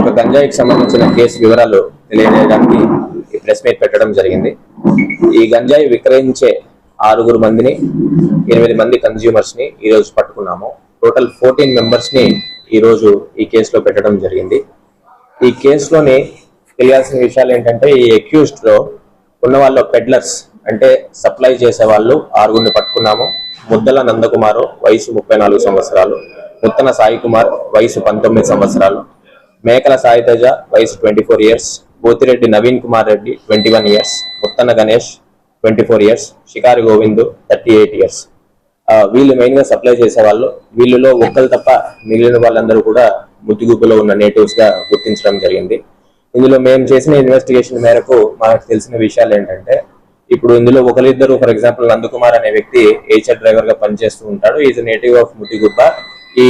ఒక గంజాయికి సంబంధించిన కేసు వివరాలు తెలియజేయడానికి ఈ ప్రెస్ మీట్ పెట్టడం జరిగింది. ఈ గంజాయి విక్రయించే ఆరుగురు మందిని ఎనిమిది మంది కన్జ్యూమర్స్ని ఈ రోజు పట్టుకున్నాము. టోటల్ ఫోర్టీన్ మెంబర్స్ని ఈ రోజు ఈ కేసులో పెట్టడం జరిగింది. ఈ కేసులోని తెలియాల్సిన విషయాలు ఏంటంటే ఈ అక్యూజ్డ్లో ఉన్న వాళ్ళ పెడ్లర్స్ అంటే సప్లై చేసే వాళ్ళు ఆరుగురిని పట్టుకున్నాము. ముద్దల నందకుమారు వయసు ముప్పై నాలుగు సంవత్సరాలు. ముత్తన సాయి కుమార్ వయసు పంతొమ్మిది సంవత్సరాలు. మేకల సాయితేజ వయసు twenty four years Pothireddy Naveen Kumar Reddy twenty one years Muttana Ganesh twenty four years Shikari Govind thirty eight years వీళ్ళు మెయిన్గా సప్లై చేసే వాళ్ళు వీళ్ళలో ఒక్కరు తప్ప మిగిలిన వాళ్ళందరూ కూడా ముద్దుగుప్పులో ఉన్న నేటివ్స్గా గుర్తించడం జరిగింది. ఇందులో మేము చేసిన ఇన్వెస్టిగేషన్ మేరకు మనకు తెలిసిన విషయాలు ఏంటంటే ఇప్పుడు ఇందులో ఒకరిద్దరు ఫర్ ఎగ్జాంపుల్ నందకుమార్ అనే వ్యక్తి ఏచర్ డ్రైవర్గా పనిచేస్తూ ఉంటాడు. ఈజ్ నేటివ్ ఆఫ్ ముద్దిగుబ్బ ఈ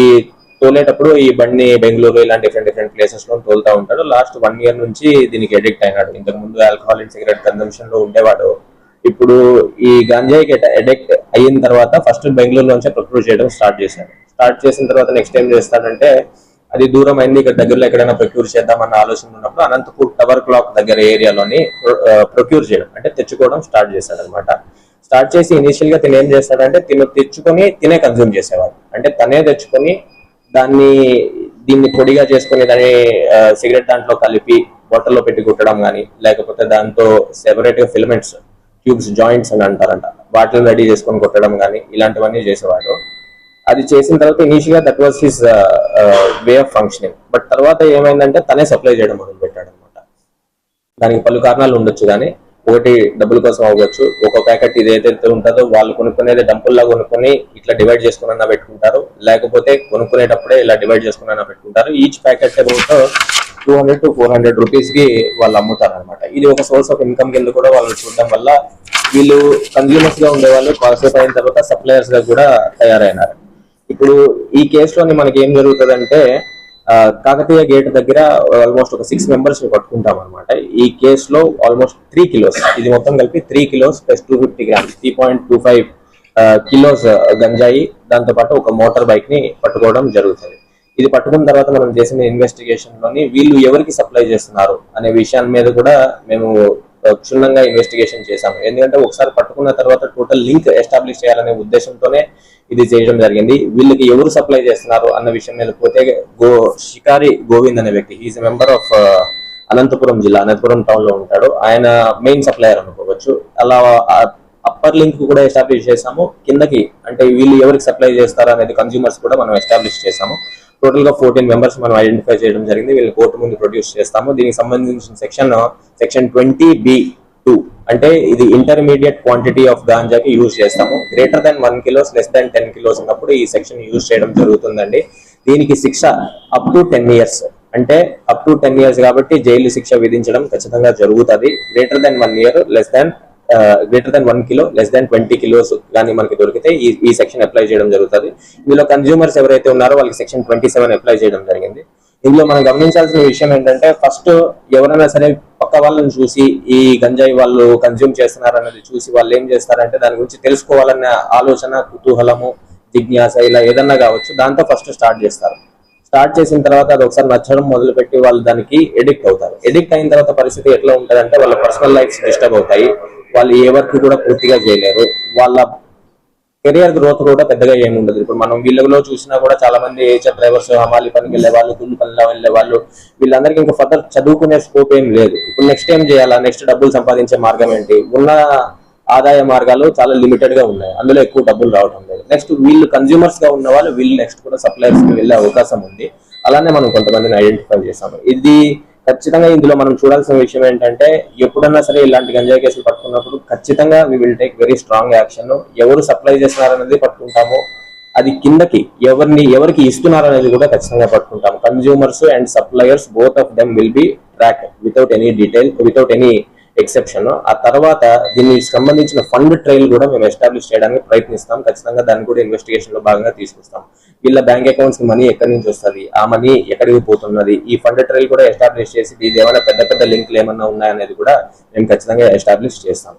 తోలేటప్పుడు ఈ బండిని బెంగళూరు ఇలాంటి డిఫరెంట్ డిఫరెంట్ ప్లేసెస్లో తోలుతా ఉంటాడు. లాస్ట్ వన్ ఇయర్ నుంచి దీనికి అడిక్ట్ అయినాడు. ఇంతకు ముందు ఆల్కహాల్ అండ్ సిగరెట్ కన్సంప్షన్లో ఉండేవాడు. ఇప్పుడు ఈ గంజాయికి అడిక్ట్ అయిన తర్వాత ఫస్ట్ బెంగళూరు ప్రొక్యూర్ చేయడం స్టార్ట్ చేశాడు. స్టార్ట్ చేసిన తర్వాత నెక్స్ట్ ఏం చేస్తాడంటే అది దూరం అయింది ఇక్కడ దగ్గరలో ఎక్కడైనా ప్రొక్యూర్ చేద్దామన్న ఆలోచన ఉన్నప్పుడు అనంతపూర్ టవర్ క్లాక్ దగ్గర ఏరియాలోని ప్రొక్యూర్ చేయడం అంటే తెచ్చుకోవడం స్టార్ట్ చేశాడు అనమాట స్టార్ట్ చేసి ఇనిషియల్గా తినే ఏం చేస్తాడంటే తిను తెచ్చుకొని తినే కన్జ్యూమ్ చేసేవాడు. అంటే తనే తెచ్చుకొని దాన్ని దీన్ని పొడిగా చేసుకుని దాన్ని సిగరెట్ దాంట్లో కలిపి బాటిల్లో పెట్టి కుట్టడం కానీ లేకపోతే దాంతో సెపరేట్గా ఫిలమెంట్స్ ట్యూబ్స్ జాయింట్స్ అని అంటారంట. వాటిని రెడీ చేసుకొని కొట్టడం కానీ ఇలాంటివన్నీ చేసేవాడు. అది చేసిన తర్వాత ఇనీషియల్గా that was his way of functioning but తర్వాత ఏమైందంటే తనే సప్లై చేయడం మొదలు పెట్టాడు అనమాట దానికి పలు కారణాలు ఉండొచ్చు కానీ ఒకటి డబ్బుల కోసం అవ్వచ్చు. ఒక ప్యాకెట్ ఇది ఏదైతే ఉంటుందో వాళ్ళు కొనుక్కునేది డంపుల్లా కొనుక్కొని ఇట్లా డివైడ్ చేసుకున్నా పెట్టుకుంటారు. లేకపోతే కొనుక్కునేటప్పుడే ఇలా డివైడ్ చేసుకున్నా పెట్టుకుంటారు. Each packet about two hundred to four hundred రూపీస్కి వాళ్ళు అమ్ముతారు అనమాట ఇది ఒక సోర్స్ ఆఫ్ ఇన్కమ్ కింద కూడా వాళ్ళు చూడడం వల్ల వీళ్ళు కన్జ్యూమర్స్గా ఉండేవాళ్ళు కాసేపు అయిన తర్వాత సప్లయర్స్గా కూడా తయారైనారు. ఇప్పుడు ఈ కేసులోని మనకి ఏం జరుగుతుందంటే కాకతీయ గేట్ దగ్గర ఆల్మోస్ట్ ఒక సిక్స్ మెంబర్స్ పట్టుకుంటాం అనమాట ఈ కేసులో ఆల్మోస్ట్ త్రీ కిలోస్ ఇది మొత్తం కలిపి three kilos plus two fifty grams three point two five kilos గంజాయి దాంతో పాటు ఒక మోటార్ బైక్ని పట్టుకోవడం జరుగుతుంది. ఇది పట్టుకున్న తర్వాత మనం చేసిన ఇన్వెస్టిగేషన్లోని వీళ్ళు ఎవరికి సప్లై చేస్తున్నారు అనే విషయాల మీద కూడా మేము క్షుణ్ణంగా ఇన్వెస్టిగేషన్ చేశాము. ఎందుకంటే ఒకసారి పట్టుకున్న తర్వాత టోటల్ లింక్ ఎస్టాబ్లిష్ చేయాలనే ఉద్దేశంతోనే ఇది చేయడం జరిగింది. వీళ్ళకి ఎవరు సప్లై చేస్తున్నారు అన్న విషయం మీద పోతే గో షికారి గోవింద్ అనే వ్యక్తి హీఈస్ మెంబర్ ఆఫ్ అనంతపురం జిల్లా అనంతపురం టౌన్లో ఉంటాడు. ఆయన మెయిన్ సప్లయర్ అనుకోవచ్చు. అలా అప్పర్ లింక్ కూడా ఎస్టాబ్లిష్ చేసాము కిందకి అంటే వీళ్ళు ఎవరికి సప్లై చేస్తారు అనేది కన్స్యూమర్స్ కూడా మనం ఎస్టాబ్లిష్ చేసాము టోటల్గా ఫోర్టీన్ మెంబర్స్ మనం ఐడెంటిఫై చేయడం జరిగింది. వీళ్ళు కోర్టు ముందు ప్రొడ్యూస్ చేస్తాము. దీనికి సంబంధించిన section section twenty B two అంటే ఇది ఇంటర్మీడియట్ క్వాంటిటీ ఆఫ్ గాంజాకి యూజ్ చేస్తాము. Greater than one kilos less than ten kilos ఉన్నప్పుడు ఈ సెక్షన్ యూజ్ చేయడం జరుగుతుందండి. దీనికి శిక్ష అప్ టు టెన్ ఇయర్స్ అంటే అప్ టు టెన్ ఇయర్స్ కాబట్టి జైలు శిక్ష విధించడం ఖచ్చితంగా జరుగుతుంది. Greater than one year less than greater than one kilo less than twenty kilos కానీ మనకి దొరికితే ఈ ఈ సెక్షన్ అప్లై చేయడం జరుగుతుంది. ఇందులో కన్జ్యూమర్స్ ఎవరైతే ఉన్నారో వాళ్ళకి సెక్షన్ ట్వంటీ సెవెన్ అప్లై చేయడం జరిగింది. ఇందులో మనం గమనించాల్సిన విషయం ఏంటంటే ఫస్ట్ ఎవరైనా సరే పక్క వాళ్ళని చూసి ఈ గంజాయి వాళ్ళు కన్జ్యూమ్ చేస్తున్నారనేది చూసి వాళ్ళు ఏం చేస్తారంటే దాని గురించి తెలుసుకోవాలన్న ఆలోచన కుతూహలము జిజ్ఞాస ఇలా ఏదన్నా కావచ్చు దాంతో ఫస్ట్ స్టార్ట్ చేస్తారు. స్టార్ట్ చేసిన తర్వాత అది ఒకసారి నచ్చడం మొదలుపెట్టి వాళ్ళు దానికి ఎడిక్ట్ అవుతారు. ఎడిక్ట్ అయిన తర్వాత పరిస్థితి ఎట్లా ఉంటుందంటే వాళ్ళ పర్సనల్ లైఫ్స్ డిస్టర్బ్ అవుతాయి. వాళ్ళు ఏ వర్క్ కూడా పూర్తిగా చేయలేరు. వాళ్ళ కెరియర్ గ్రోత్ కూడా పెద్దగా ఏమి ఉండదు. ఇప్పుడు మనం వీళ్ళలో చూసినా కూడా చాలా మంది హెచ్ఆర్ డ్రైవర్స్ హమాలి పనికి వెళ్ళే వాళ్ళు గుండు పనిలో వెళ్ళే వాళ్ళు వీళ్ళందరికీ ఇంకా ఫర్దర్ చదువుకునే స్కోప్ ఏం లేదు. ఇప్పుడు నెక్స్ట్ ఏం చేయాలా? నెక్స్ట్ డబ్బులు సంపాదించే మార్గం ఏంటి? ఉన్న ఆదాయ మార్గాలు చాలా లిమిటెడ్గా ఉన్నాయి. అందులో ఎక్కువ డబ్బులు రావడం లేదు. నెక్స్ట్ వీళ్ళు కన్జ్యూమర్స్గా ఉన్న వాళ్ళు వీళ్ళు నెక్స్ట్ కూడా సప్లయర్స్కి వెళ్ళే అవకాశం ఉంది. అలానే మనం కొంతమందిని ఐడెంటిఫై చేసాము ఇది ఖచ్చితంగా ఇందులో మనం చూడాల్సిన విషయం ఏంటంటే ఎప్పుడన్నా సరే ఇలాంటి గంజాయి కేసులు పట్టుకున్నప్పుడు ఖచ్చితంగా we will take very strong action ఎవరు సప్లై చేస్తున్నారనేది పట్టుకుంటాము. అది కిందకి ఎవరిని ఎవరికి ఇస్తున్నారు అనేది కూడా ఖచ్చితంగా పట్టుకుంటాం consumers and suppliers both of them will be track without any detail without any exception ఆ తర్వాత దీనికి సంబంధించిన ఫండ్ ట్రైల్ కూడా మేము ఎస్టాబ్లిష్ చేయడానికి ప్రయత్నిస్తాం. ఖచ్చితంగా దాన్ని కూడా ఇన్వెస్టిగేషన్లో భాగంగా తీసుకొస్తాం. వీళ్ళ బ్యాంక్ అకౌంట్స్కి మనీ ఎక్కడి నుంచి వస్తుంది? ఆ మనీ ఎక్కడికి పోతున్నది? ఈ ఫండ్ ట్రైల్ కూడా ఎస్టాబ్లిష్ చేసి ఇది ఏమైనా పెద్ద పెద్ద లింక్లు ఏమన్నా ఉన్నాయనేది కూడా మేము ఖచ్చితంగా ఎస్టాబ్లిష్ చేస్తాం.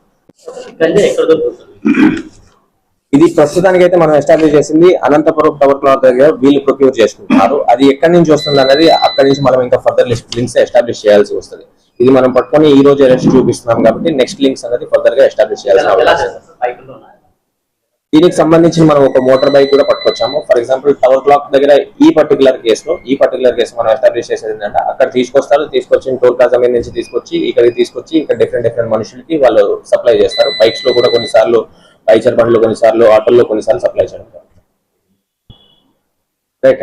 ఇది ప్రస్తుతానికి అయితే మనం ఎస్టాబ్లిష్ చేసింది అనంతపురం టవర్ క్లాక్ దగ్గర వీళ్ళు ప్రొక్యూర్ చేసుకుంటున్నారు. అది ఎక్కడి నుంచి వస్తుంది అనేది అక్కడి నుంచి మనం ఇంకా ఫర్దర్ లింక్స్ ఎస్టాబ్లిష్ చేయాల్సి వస్తుంది. ఇది మనం పట్టుకొని ఈ రోజు చూపిస్తున్నాం కాబట్టి నెక్స్ట్ లింక్స్ అనేది ఫర్దర్గా ఎస్టాబ్లిష్ చేయాల్సిన అవకాశం. దీనికి సంబంధించి మనం ఒక మోటార్ బైక్ కూడా పట్టుకొచ్చాము. ఫర్ ఎగ్జాంపుల్ టవర్ క్లాక్ దగ్గర ఈ పర్టికులర్ కేసులో ఈ పర్టికులర్ కేసు మనం ఎస్టాబ్లిష్ చేసేది ఏంటంటే అక్కడ తీసుకొస్తారు తీసుకొచ్చి టోల్ ప్లాజా మీద నుంచి తీసుకొచ్చి ఇక్కడికి తీసుకొచ్చి ఇక్కడ డిఫరెంట్ డిఫరెంట్ మనుషులకి వాళ్ళు సప్లై చేస్తారు. బైక్స్లో కూడా కొన్నిసార్లు పైచర్ బండ్లు కొన్నిసార్లు ఆటోల్లో కొన్నిసార్లు సప్లై చేయడం రైట్